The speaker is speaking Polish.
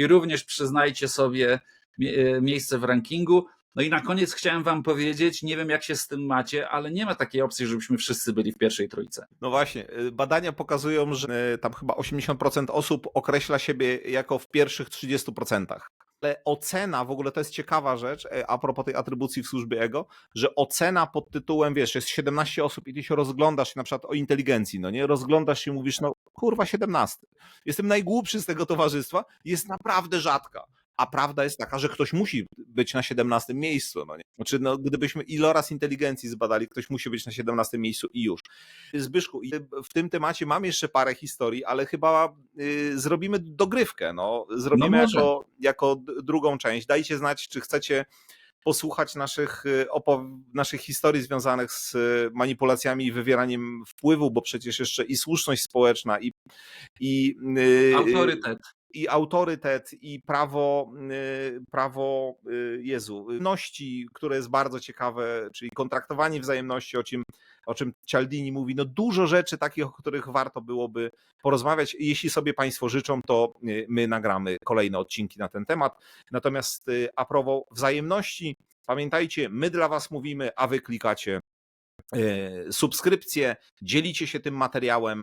i również przyznajcie sobie e, miejsce w rankingu. No i na koniec chciałem wam powiedzieć, nie wiem jak się z tym macie, ale nie ma takiej opcji, żebyśmy wszyscy byli w pierwszej trójce. No właśnie, y, badania pokazują, że y, tam chyba 80% osób określa siebie jako w pierwszych 30%. Ale ocena, w ogóle to jest ciekawa rzecz, a propos tej atrybucji w służbie ego, że ocena pod tytułem, wiesz, jest 17 osób i ty się rozglądasz na przykład o inteligencji, no nie? Rozglądasz się i mówisz, no kurwa 17. Jestem najgłupszy z tego towarzystwa, jest naprawdę rzadka. A prawda jest taka, że ktoś musi być na 17 miejscu. No nie? Znaczy, no, gdybyśmy iloraz inteligencji zbadali, ktoś musi być na 17 miejscu i już. Zbyszku, w tym temacie mam jeszcze parę historii, ale chyba y, zrobimy dogrywkę. No. Zrobimy No jako, jako drugą część. Dajcie znać, czy chcecie posłuchać naszych, y, naszych historii związanych z y, manipulacjami i wywieraniem wpływu, bo przecież jeszcze i słuszność społeczna, i, i y, Autorytet. i autorytet, i prawo, prawo Jezu, ności, które jest bardzo ciekawe, czyli kontraktowanie wzajemności, o czym, o czym Cialdini mówi. No dużo rzeczy takich, o których warto byłoby porozmawiać. Jeśli sobie Państwo życzą, to y, my nagramy kolejne odcinki na ten temat. Natomiast y, a propos wzajemności, pamiętajcie, my dla Was mówimy, a Wy klikacie e, subskrypcję, dzielicie się tym materiałem,